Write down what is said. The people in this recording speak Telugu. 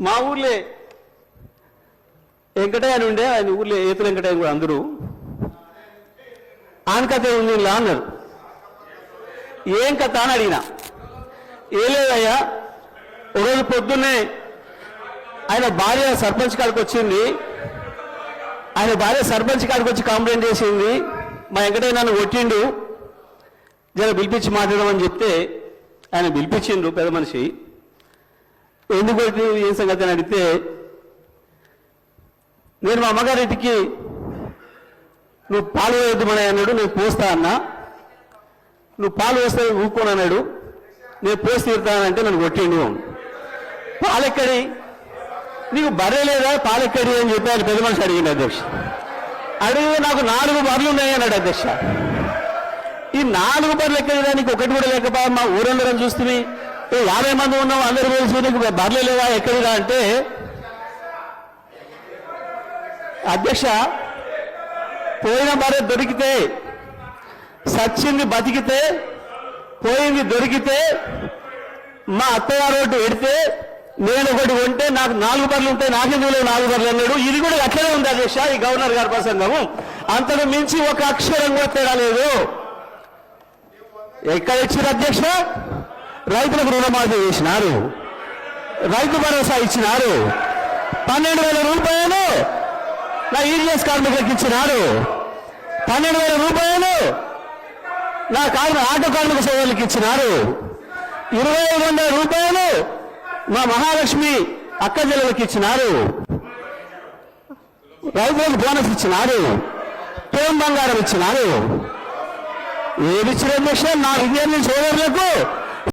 మా ఊర్లే వెంకటయ్య అని ఉండే ఆయన ఊర్లో ఈతల వెంకటయ్య కూడా అందరూ. ఆయన కథ ఉంది ఇలా అన్నారు. ఏం కథ అని అడిగిన. ఏ లేదయ్యా ఒకరోజు పొద్దున్నే ఆయన భార్య సర్పంచ్ కాడికి వచ్చింది. ఆయన భార్య సర్పంచ్ కాడికి వచ్చి కంప్లైంట్ చేసింది. మా వెంకటయ్య నన్ను కొట్టిండు. జర పిలిపించి మాట్లాడమని చెప్తే ఆయన పిలిపించిండు పెద్ద మనిషి. ఎందుకు ఏ ఏం సంగతి అని అడిగితే నేను మా అమ్మగారింటికి నువ్వు పాలు వేద్దామని అన్నాడు నేను పోస్తా అన్నా. నువ్వు పాలు వేస్తే ఊరుకోను అన్నాడు. నేను పోసి తీరుతానంటే నన్ను కొట్టిండు. పాలెక్కడి? నీకు బర్రె లేదా? పాలెక్కడి? అని చెప్పి ఆయన పెద్ద మనిషి అడిగింది అధ్యక్ష. అడిగి నాకు నాలుగు బర్రెలు ఉన్నాయి అన్నాడు అధ్యక్ష. ఈ నాలుగు బర్రెలు ఎక్కడిదా నీకు ఒకటి కూడా లేకపోయా? మా ఊరందరం చూస్తుంది యాభై మంది ఉన్నాం అందరు కలిసి నీకు బర్రెలు లేవా? అంటే? అధ్యక్ష పోయిన బరే దొరికితే సచ్చింది బతికితే పోయింది దొరికితే మా అత్తగారు ఒకటి పెడితే నేను ఒకటి ఉంటే నాకు నాలుగు బర్లు ఉంటాయి నాకెందుకు లేవు నాలుగు బర్లు అన్నాడు. ఇది కూడా అట్లనే ఉంది అధ్యక్ష ఈ గవర్నర్ గారి ప్రసంగము. అంతకు మించి ఒక అక్షరం కూడా తేడా లేదు. ఎక్కడ ఇచ్చారు అధ్యక్ష? రైతులకు రుణమాఫీ చేసినారు. రైతు భరోసా ఇచ్చినారు. పన్నెండు వేల రూపాయలు నా ఈడిఎస్ కార్మికులకు ఇచ్చినారు. పన్నెండు వేల రూపాయలు నా కార్మిక ఆటో కార్మిక సోదరులకు ఇచ్చినారు. ఇరవై ఐదు వందల రూపాయలు మా మహాలక్ష్మి అక్క జిల్లలకు ఇచ్చినారు. రైతులకు బోనస్ ఇచ్చినారు. తోం బంగారం ఇచ్చినారు. ఏది ఇచ్చిన నా విద్యార్థి సోదరులకు